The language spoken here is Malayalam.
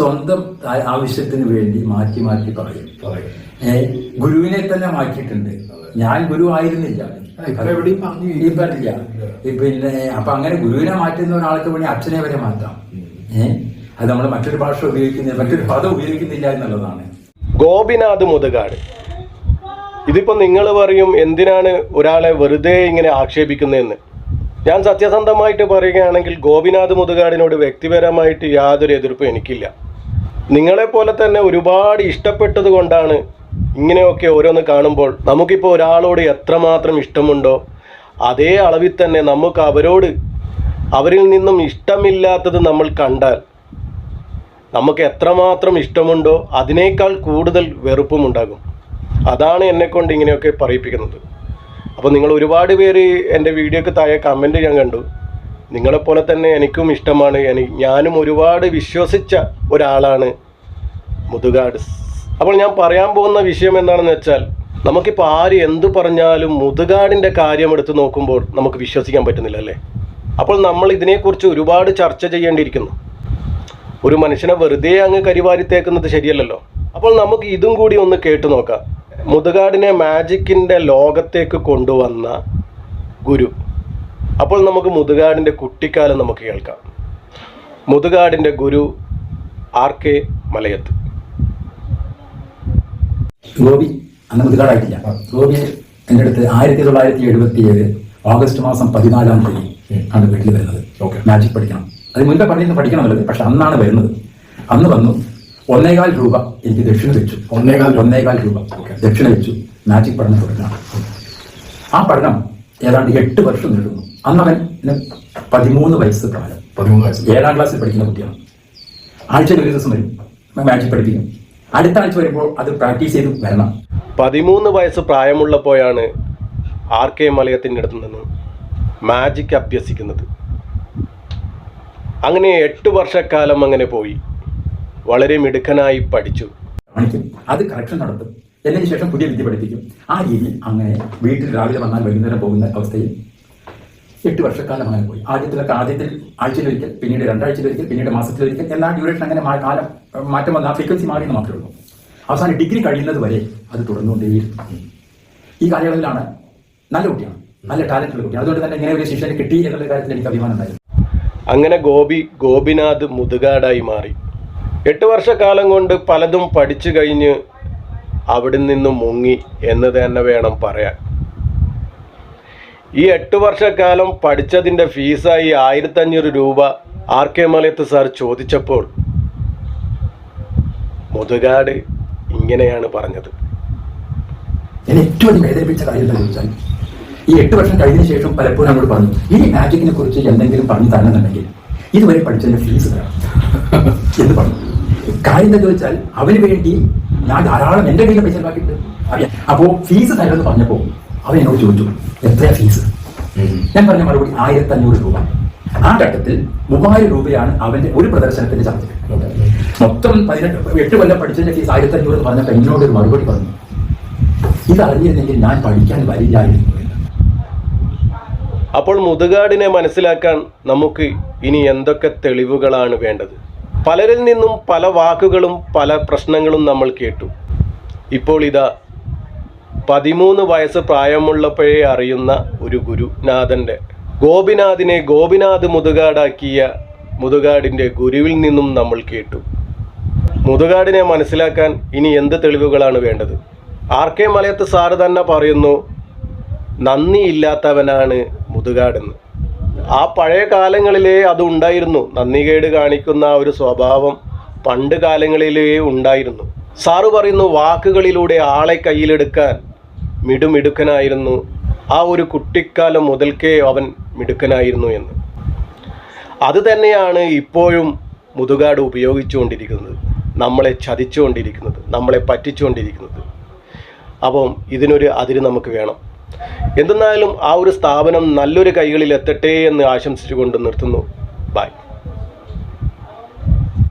സ്വന്തം ആവശ്യത്തിന് വേണ്ടി മാറ്റി മാറ്റി പറയും. ഗുരുവിനെ തന്നെ മാറ്റിയിട്ടുണ്ട്. ഞാൻ ഗുരു ആയിരുന്നില്ല. പറ്റില്ല എവിടെയും പറഞ്ഞു ഈ പറഞ്ഞില്ല പിന്നെ അപ്പൊ അങ്ങനെ ഗുരുവിനെ മാറ്റുന്ന ഒരാൾക്ക് വേണ്ടി അച്ഛനെ വരെ മാറ്റാം. ഏഹ് അത് നമ്മൾ മറ്റൊരു ഭാഷ ഉപയോഗിക്കുന്നില്ല മറ്റൊരു പദം ഉപയോഗിക്കുന്നില്ല എന്നുള്ളതാണ്. ഗോപിനാഥ് മുതുകാട്. ഇതിപ്പോ നിങ്ങൾ പറയും എന്തിനാണ് ഒരാളെ വെറുതെ ഇങ്ങനെ ആക്ഷേപിക്കുന്നതെന്ന്? ഞാൻ സത്യസന്ധമായിട്ട് പറയുകയാണെങ്കിൽ ഗോപിനാഥ് മുതുകാടിനോട് വ്യക്തിപരമായിട്ട് യാതൊരു എതിർപ്പും എനിക്കില്ല. നിങ്ങളെപ്പോലെ തന്നെ ഒരുപാട് ഇഷ്ടപ്പെട്ടത് കൊണ്ടാണ് ഇങ്ങനെയൊക്കെ ഓരോന്ന് കാണുമ്പോൾ നമുക്കിപ്പോൾ ഒരാളോട് എത്രമാത്രം ഇഷ്ടമുണ്ടോ അതേ അളവിൽ തന്നെ നമുക്ക് അവരോട് അവരിൽ നിന്നും ഇഷ്ടമില്ലാത്തത് നമ്മൾ കണ്ടാൽ നമുക്ക് എത്രമാത്രം ഇഷ്ടമുണ്ടോ അതിനേക്കാൾ കൂടുതൽ വെറുപ്പുമുണ്ടാകും അതാണ് എന്നെക്കൊണ്ട് ഇങ്ങനെയൊക്കെ പറയിപ്പിക്കുന്നത്. അപ്പോൾ നിങ്ങൾ ഒരുപാട് പേര് എന്റെ വീഡിയോക്ക് താഴെ കമന്റ് ഞാൻ കണ്ടു. നിങ്ങളെപ്പോലെ തന്നെ എനിക്കും ഇഷ്ടമാണ്. എനിക്ക് ഞാനും ഒരുപാട് വിശ്വസിച്ച ഒരാളാണ് മുതുകാട് അപ്പോൾ ഞാൻ പറയാൻ പോകുന്ന വിഷയം എന്താണെന്ന് വെച്ചാൽ നമുക്കിപ്പോൾ ആര് എന്തു പറഞ്ഞാലും മുതുകാടിന്റെ കാര്യം എടുത്ത് നോക്കുമ്പോൾ നമുക്ക് വിശ്വസിക്കാൻ പറ്റുന്നില്ല അല്ലേ? അപ്പോൾ നമ്മൾ ഇതിനെക്കുറിച്ച് ഒരുപാട് ചർച്ച ചെയ്യേണ്ടിയിരിക്കുന്നു. ഒരു മനുഷ്യനെ വെറുതെ അങ്ങ് കരിവാരിത്തേക്കുന്നത് ശരിയല്ലല്ലോ. അപ്പോൾ നമുക്ക് ഇതും കൂടി ഒന്ന് കേട്ടു നോക്കാം. മുതുകാടിനെ മാജിക്കിന്റെ ലോകത്തേക്ക് കൊണ്ടുവന്ന ഗുരു. അപ്പോൾ നമുക്ക് മുതുകാടിന്റെ കുട്ടിക്കാലം നമുക്ക് കേൾക്കാം. മുതുകാടിന്റെ ഗുരു ആർ കെ മലയത്ത്. ഗോപി അന്ന് മുതുകാടായിട്ടില്ല. ഗോപി എന്റെ അടുത്ത് ആയിരത്തി തൊള്ളായിരത്തി എഴുപത്തി ഏഴ് ഓഗസ്റ്റ് മാസം പതിനാലാം തീയതി ആണ് വീട്ടിൽ വരുന്നത്. ഓക്കെ മാജിക് പഠിക്കണം. അത് മുൻപേ പറഞ്ഞിരുന്നു പഠിക്കണം എന്നുള്ളത് പക്ഷെ അന്നാണ് വരുന്നത്. അന്ന് വന്നു ഒന്നേകാൽ രൂപ എനിക്ക് ദക്ഷിണ വെച്ചു. ഒന്നേകാൽ ഒന്നേകാൽ രൂപ Okay. ദക്ഷിണ വെച്ചു. മാജിക് പഠനം തുടങ്ങണം ആ പഠനം ഏതാണ്ട് എട്ട് വർഷം നീളുന്നു അന്ന് അവന് പതിമൂന്ന് വയസ്സ് പ്രായം പതിമൂന്ന് വയസ്സ് ഏഴാം ക്ലാസ്സിൽ പഠിക്കുന്ന കുട്ടിയാണ്. ആഴ്ചയിൽ ഒരു ദിവസം വരും. മാജിക് പഠിപ്പിക്കും. അടുത്ത ആഴ്ച വരുമ്പോൾ അത് പ്രാക്ടീസ് ചെയ്ത് വരണം. പതിമൂന്ന് വയസ്സ് പ്രായമുള്ളപ്പോഴാണ് ആർ കെ മലയത്തിന്റെ അടുത്ത് നിന്ന് മാജിക് അഭ്യസിക്കുന്നത്. അങ്ങനെ എട്ട് വർഷക്കാലം അങ്ങനെ പോയി. വളരെ മിടുക്കനായി പഠിച്ചു. അത് കറക്ഷൻ നടത്തും. എന്നതിന് ശേഷം പുതിയ വിദ്യ പഠിപ്പിക്കും. ആ രീതിയിൽ അങ്ങനെ വീട്ടിൽ രാവിലെ വന്നാൽ വൈകുന്നേരം പോകുന്ന അവസ്ഥയിൽ എട്ട് വർഷക്കാലം അങ്ങനെ പോയി. ആദ്യത്തിലൊക്കെ ആദ്യത്തിൽ ആഴ്ചയിലൊരിക്കൽ പിന്നീട് രണ്ടാഴ്ചയിലൊരിക്കൽ പിന്നീട് മാസത്തിലൊരിക്കൽ എല്ലാ ഡ്യൂറേഷൻ അങ്ങനെ കാലം മാറ്റം വന്ന ഫ്രീക്വൻസി മാറി എന്ന് മാത്രമേ ഉള്ളൂ. അവസാനം ഡിഗ്രി കഴിയുന്നത് വരെ അത് തുടർന്നുകൊണ്ടേയിരുന്നു ഈ കാലയളവിലാണ് നല്ല കുട്ടിയാണ്. നല്ല ടാലന്റ് ഉള്ള കുട്ടിയാണ്. അതുകൊണ്ട് തന്നെ ഇങ്ങനെ ഒരു ശിഷ്യനെ കിട്ടി എന്നുള്ള കാര്യത്തിൽ എനിക്ക് അഭിമാനം ഉണ്ടായിരുന്നു. അങ്ങനെ ഗോപി ഗോപിനാഥ് മുതുകാടായി മാറി. എട്ട് വർഷക്കാലം കൊണ്ട് പലതും പഠിച്ചു കഴിഞ്ഞ് അവിടെ നിന്നും മുങ്ങി എന്ന് തന്നെ വേണം പറയാൻ. ഈ എട്ട് വർഷക്കാലം പഠിച്ചതിന്റെ ഫീസായി ആയിരത്തഞ്ഞൂറ് രൂപ ആർ കെ മലയത്ത് സാർ ചോദിച്ചപ്പോൾ മുതുകാട് ഇങ്ങനെയാണ് പറഞ്ഞത്. ഏറ്റവും വേദനിപ്പിച്ച കാര്യം ഈ എട്ട് വർഷം കഴിഞ്ഞ ശേഷം പലപ്പോഴും നമ്മൾ പറഞ്ഞു ഈ മാജിക്കിനെ കുറിച്ച് എന്തെങ്കിലും പറഞ്ഞു തരണമെന്നുണ്ടെങ്കിൽ ഇതുവരെ പഠിച്ചതിന്റെ ഫീസ് തരണം എന്ന് പറഞ്ഞു. കാര്യം എന്താ ചോദിച്ചാൽ അവന് വേണ്ടി ഞാൻ ധാരാളം എന്റെ കയ്യിൽ പൈസ ചെലവാക്കിയിട്ട് അറിയാം. അപ്പോ ഫീസ് തരാമെന്ന് പറഞ്ഞപ്പോ അവൻ എന്നോട് ചോദിച്ചു എത്ര ഫീസ് ഞാൻ പറഞ്ഞ മറുപടി ആയിരത്തി അഞ്ഞൂറ് രൂപ. ആ ഘട്ടത്തിൽ മൂവായിരം രൂപയാണ് അവന്റെ ഒരു പ്രദർശനത്തിന്റെ ചാർജ് മൊത്തം പതിനെട്ട് എട്ട് കൊല്ലം പഠിച്ചതിന്റെ ഫീസ് ആയിരത്തി അഞ്ഞൂറ് എന്ന് പറഞ്ഞപ്പോൾ എന്നോട് ഒരു മറുപടി പറഞ്ഞു. ഇത് അറിഞ്ഞിരുന്നെങ്കിൽ ഞാൻ പഠിക്കാൻ വരില്ലായിരുന്നു അപ്പോൾ മുതുകാടിനെ മനസ്സിലാക്കാൻ നമുക്ക് ഇനി എന്തൊക്കെ തെളിവുകളാണ് വേണ്ടത്? പലരിൽ നിന്നും പല വാക്കുകളും പല പ്രശ്നങ്ങളും നമ്മൾ കേട്ടു. ഇപ്പോൾ ഇതാ പതിമൂന്ന് വയസ്സ് പ്രായമുള്ളപ്പോഴേ അറിയുന്ന ഒരു ഗുരുനാഥന്റെ. ഗോപിനാഥിനെ ഗോപിനാഥ് മുതുകാടാക്കിയ മുതുകാടിന്റെ ഗുരുവിൽ നിന്നും നമ്മൾ കേട്ടു. മുതുകാടിനെ മനസ്സിലാക്കാൻ ഇനി എന്ത് തെളിവുകളാണ് വേണ്ടത്? ആർ കെ മലയത്ത് സാറ് തന്നെ പറയുന്നു നന്ദിയില്ലാത്തവനാണ് മുതുകാടെന്ന്. ആ പഴയ കാലങ്ങളിലേ അത് ഉണ്ടായിരുന്നു. നന്ദികേട് കാണിക്കുന്ന ആ ഒരു സ്വഭാവം പണ്ട് കാലങ്ങളിലേ ഉണ്ടായിരുന്നു. സാറ് പറയുന്നു വാക്കുകളിലൂടെ ആളെ കയ്യിലെടുക്കാൻ മിടുമിടുക്കനായിരുന്നു. ആ ഒരു കുട്ടിക്കാലം മുതൽക്കേ അവൻ മിടുക്കനായിരുന്നു എന്ന്. അത് തന്നെയാണ് ഇപ്പോഴും മുതുകാട് ഉപയോഗിച്ചുകൊണ്ടിരിക്കുന്നത്. നമ്മളെ ചതിച്ചുകൊണ്ടിരിക്കുന്നത് നമ്മളെ പറ്റിച്ചുകൊണ്ടിരിക്കുന്നത്. അപ്പം ഇതിനൊരു അതിര് നമുക്ക് വേണം. എന്തെന്നാലും ആ ഒരു സ്ഥാപനം നല്ലൊരു കൈകളിൽ എത്തട്ടെ എന്ന് ആശംസിച്ചുകൊണ്ട് നിർത്തുന്നു. ബൈ